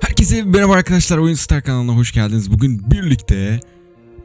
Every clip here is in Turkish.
Herkese merhaba arkadaşlar Oyun Star kanalına hoş geldiniz. Bugün birlikte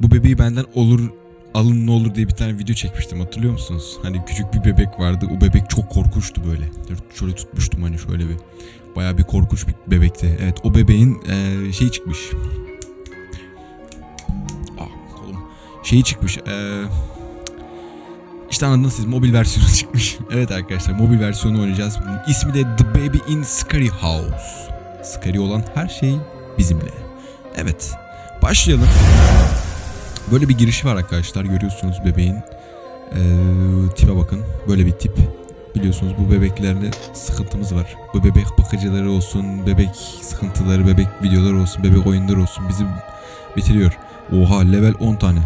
bu bebeği benden olur alın ne olur diye bir tane video çekmiştim hatırlıyor musunuz? Hani küçük bir bebek vardı o bebek çok korkunçtu böyle. Şöyle tutmuştum hani şöyle bir bayağı bir korkunç bir bebekti. Evet o bebeğin eee şey çıkmış. Ah kolum. Şeyi çıkmış. Eee işte anladınız siz mobil versiyonu çıkmış. evet arkadaşlar mobil versiyonu oynayacağız. İsmi de The Baby in Scary House. Scary olan her şey bizimle. Evet. Başlayalım. Böyle bir girişi var arkadaşlar. Görüyorsunuz bebeğin. Ee, tipe bakın. Böyle bir tip. Biliyorsunuz bu bebeklerle sıkıntımız var. Bu bebek bakıcıları olsun, bebek sıkıntıları, bebek videoları olsun, bebek oyunları olsun bizi bitiriyor. Oha level 10 tane.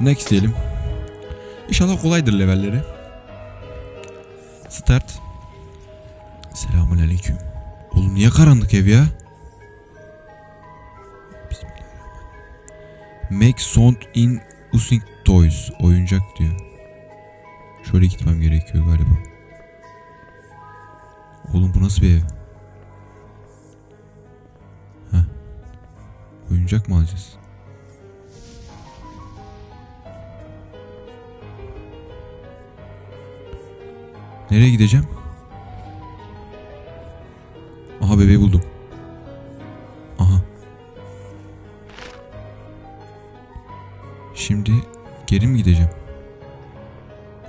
Next diyelim. İnşallah kolaydır levelleri. Start. Selamun aleyküm. Oğlum niye karanlık ev ya? Make sound in using toys. Oyuncak diyor. Şöyle gitmem gerekiyor galiba. Oğlum bu nasıl bir ev? Heh. Oyuncak mı alacağız? Nereye gideceğim? Aha bebeği buldum. Aha. Şimdi geri mi gideceğim?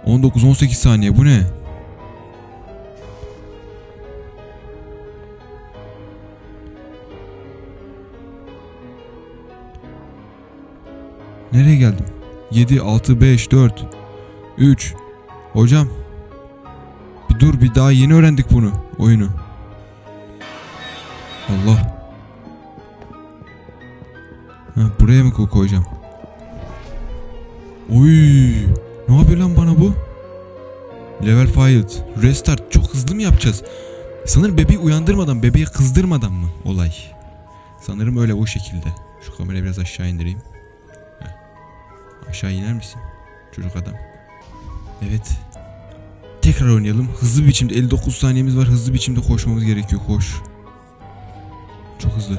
19-18 saniye bu ne? Nereye geldim? 7, 6, 5, 4, 3. Hocam. Bir dur bir daha yeni öğrendik bunu. Oyunu. Allah. Ha, buraya mı ko- koyacağım? Oy! Ne yapıyor lan bana bu? Level failed. Restart. Çok hızlı mı yapacağız? Sanırım bebeği uyandırmadan, bebeği kızdırmadan mı olay? Sanırım öyle o şekilde. Şu kamerayı biraz aşağı indireyim. Heh. Aşağı iner misin? Çocuk adam. Evet. Tekrar oynayalım. Hızlı biçimde 59 saniyemiz var. Hızlı biçimde koşmamız gerekiyor. Koş. Hızlı.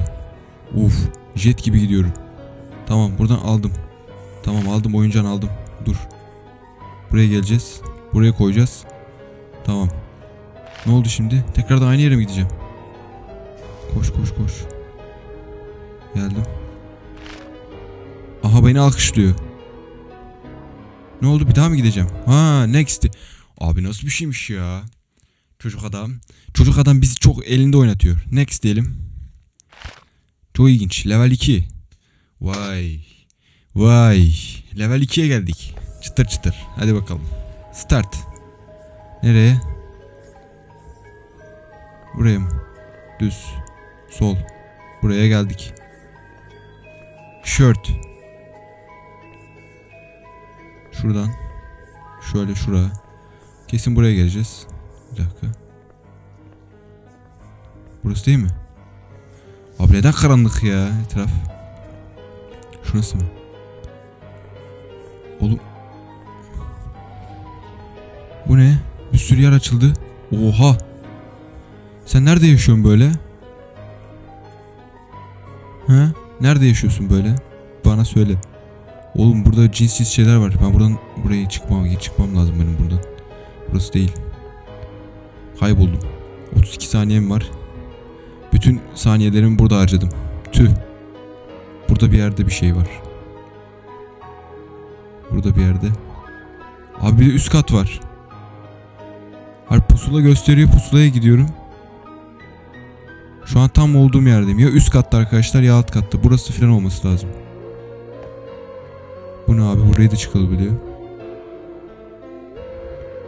Uf, jet gibi gidiyorum. Tamam, buradan aldım. Tamam, aldım oyuncağını aldım. Dur. Buraya geleceğiz. Buraya koyacağız. Tamam. Ne oldu şimdi? Tekrardan aynı yere mi gideceğim? Koş koş koş. Geldim. Aha beni alkışlıyor. Ne oldu? Bir daha mı gideceğim? Ha, next. Abi nasıl bir şeymiş ya? Çocuk adam. Çocuk adam bizi çok elinde oynatıyor. Next diyelim. Çok ilginç. Level 2. Vay. Vay. Level 2'ye geldik. Çıtır çıtır. Hadi bakalım. Start. Nereye? Buraya mı? Düz. Sol. Buraya geldik. Shirt. Şuradan. Şöyle şuraya. Kesin buraya geleceğiz. Bir dakika. Burası değil mi? Abi neden karanlık ya etraf? Şurası mı? Oğlum. Bu ne? Bir sürü yer açıldı. Oha. Sen nerede yaşıyorsun böyle? Ha? Nerede yaşıyorsun böyle? Bana söyle. Oğlum burada cinsiz şeyler var. Ben buradan buraya çıkmam, çıkmam lazım benim buradan. Burası değil. Kayboldum. 32 saniyem var. Bütün saniyelerimi burada harcadım. Tüh. Burada bir yerde bir şey var. Burada bir yerde. Abi bir de üst kat var. Harbi pusula gösteriyor. Pusulaya gidiyorum. Şu an tam olduğum yerdeyim. Ya üst katta arkadaşlar ya alt katta. Burası falan olması lazım. Bu ne abi? Burayı da çıkabiliyor.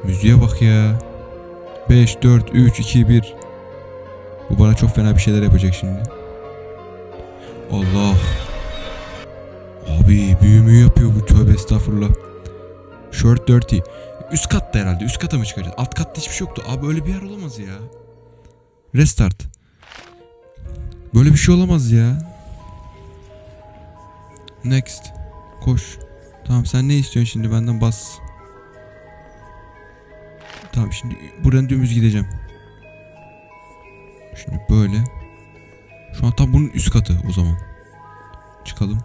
Müziğe bak ya. 5, 4, 3, 2, 1. Bu bana çok fena bir şeyler yapacak şimdi. Allah. Abi büyümü yapıyor bu tövbe estağfurullah. Shirt dirty. Üst katta herhalde. Üst kata mı çıkacağız? Alt katta hiçbir şey yoktu. Abi öyle bir yer olamaz ya. Restart. Böyle bir şey olamaz ya. Next. Koş. Tamam sen ne istiyorsun şimdi benden bas. Tamam şimdi buradan dümdüz gideceğim. Şimdi böyle. Şu an tam bunun üst katı o zaman. Çıkalım.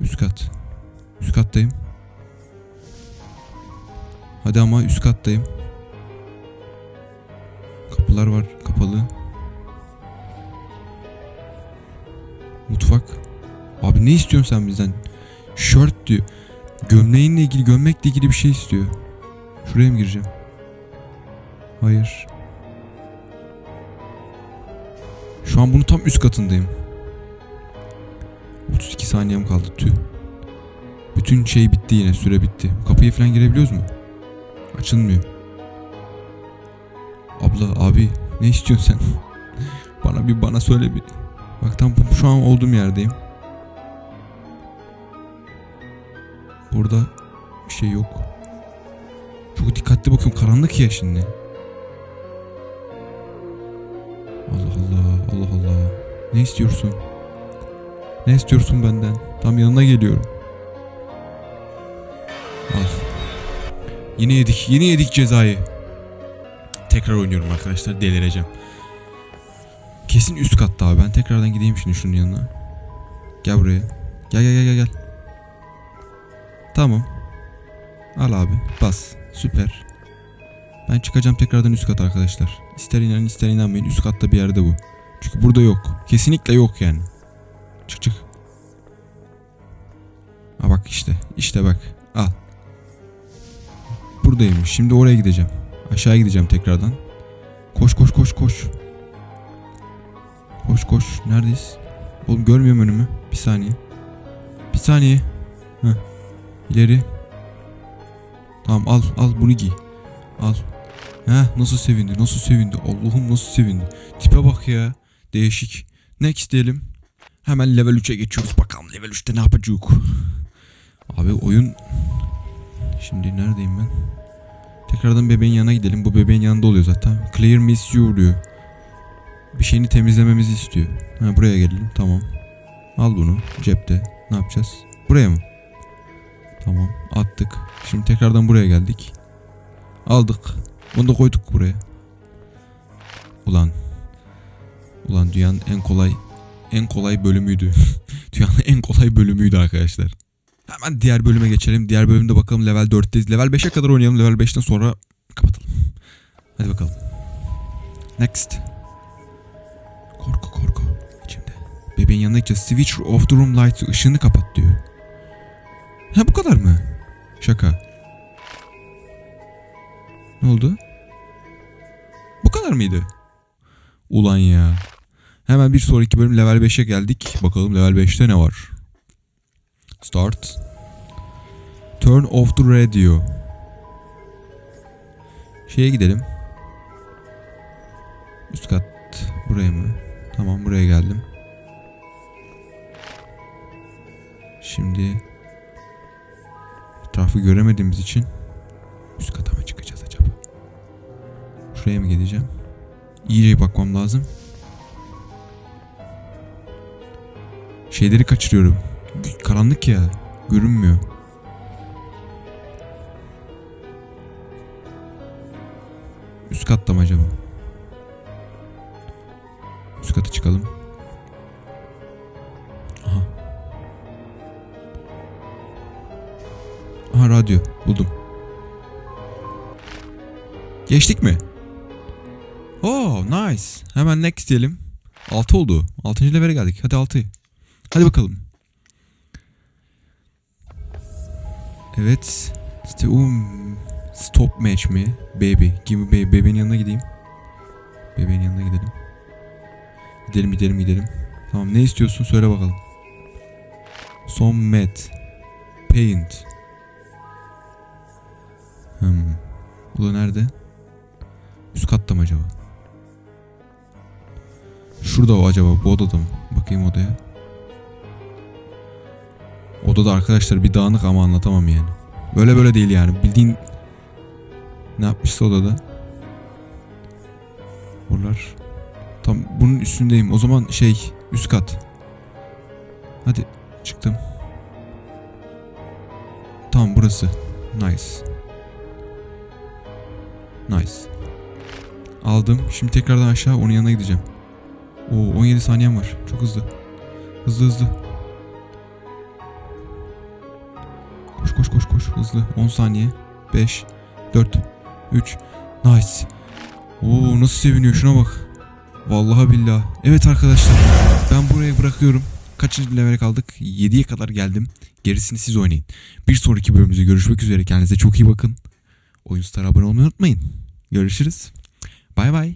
Üst kat. Üst kattayım. Hadi ama üst kattayım. Kapılar var kapalı. Mutfak. Abi ne istiyorsun sen bizden? Şört diyor. Gömleğinle ilgili, gömlekle ilgili bir şey istiyor. Şuraya mı gireceğim? Hayır. Şu an bunun tam üst katındayım. 32 saniyem kaldı tüh. Bütün şey bitti yine süre bitti. Kapıya falan girebiliyoruz mu? Açılmıyor. Abla abi ne istiyorsun sen? bana bir bana söyle bir. Bak tam şu an olduğum yerdeyim. Burada bir şey yok. Çok dikkatli bakıyorum karanlık ya şimdi. Allah Allah Allah Allah. Ne istiyorsun? Ne istiyorsun benden? Tam yanına geliyorum. Al. Yine yedik. Yine yedik cezayı. Tekrar oynuyorum arkadaşlar. Delireceğim. Kesin üst katta abi. Ben tekrardan gideyim şimdi şunun yanına. Gel buraya. Gel gel gel gel. gel. Tamam. Al abi. Bas. Süper. Ben çıkacağım tekrardan üst kat arkadaşlar. İster inanın ister inanmayın. Üst katta bir yerde bu. Çünkü burada yok. Kesinlikle yok yani. Çık çık. Ha bak işte. İşte bak. Al. Buradaymış. Şimdi oraya gideceğim. Aşağı gideceğim tekrardan. Koş koş koş koş. Koş koş. Neredeyiz? Oğlum görmüyorum önümü. Bir saniye. Bir saniye. Heh. İleri. Tamam al al bunu giy. Al. Heh nasıl sevindi nasıl sevindi. Allah'ım nasıl sevindi. Tipe bak ya. Değişik. Next diyelim. Hemen level 3'e geçiyoruz. Bakalım level 3'te ne yapacağız. Abi oyun... Şimdi neredeyim ben? Tekrardan bebeğin yanına gidelim. Bu bebeğin yanında oluyor zaten. Clear miss you diyor. Bir şeyini temizlememizi istiyor. Ha buraya gelelim. Tamam. Al bunu cepte. Ne yapacağız? Buraya mı? Tamam. Attık. Şimdi tekrardan buraya geldik. Aldık. Bunu da koyduk buraya. Ulan. Ulan dünyanın en kolay en kolay bölümüydü. dünyanın en kolay bölümüydü arkadaşlar. Hemen diğer bölüme geçelim. Diğer bölümde bakalım level 4'teyiz. Level 5'e kadar oynayalım. Level 5'ten sonra kapatalım. Hadi bakalım. Next. Korku korku. İçimde. Bebeğin yanına gideceğiz. Switch off the room lights. ışığını kapat diyor. Ha bu kadar mı? Şaka. Ne oldu? Bu kadar mıydı? Ulan ya. Hemen bir sonraki bölüm level 5'e geldik. Bakalım level 5'te ne var? Start. Turn off the radio. Şeye gidelim. Üst kat buraya mı? Tamam buraya geldim. Şimdi etrafı göremediğimiz için Mı gideceğim? İyice bakmam lazım. Şeyleri kaçırıyorum. Karanlık ya. Görünmüyor. Üst katta mı acaba? Üst kata çıkalım. Aha. Aha radyo. Buldum. Geçtik mi? Oo nice. Hemen next diyelim. 6 oldu. 6. levele geldik. Hadi 6. Hadi bakalım. Evet. İşte um, stop match mi? Baby. Give baby. Bebeğin yanına gideyim. Bebeğin yanına gidelim. Gidelim gidelim gidelim. Tamam ne istiyorsun söyle bakalım. Son mat. Paint. Hmm. Bu da nerede? Üst katta mı acaba? Şurada o acaba bu odada mı? Bakayım odaya. Odada arkadaşlar bir dağınık ama anlatamam yani. Böyle böyle değil yani. Bildiğin ne yapmışsa odada. Buralar. Tam bunun üstündeyim. O zaman şey üst kat. Hadi çıktım. Tamam burası. Nice. Nice. Aldım. Şimdi tekrardan aşağı onun yanına gideceğim. Oo 17 saniyem var. Çok hızlı. Hızlı hızlı. Koş koş koş koş hızlı. 10 saniye. 5 4 3 Nice. Oo nasıl seviniyor şuna bak. Vallahi billah. Evet arkadaşlar ben buraya bırakıyorum. Kaçıncı levele kaldık? 7'ye kadar geldim. Gerisini siz oynayın. Bir sonraki bölümümüzde görüşmek üzere. Kendinize çok iyi bakın. Oyun Star'a abone olmayı unutmayın. Görüşürüz. Bay bay.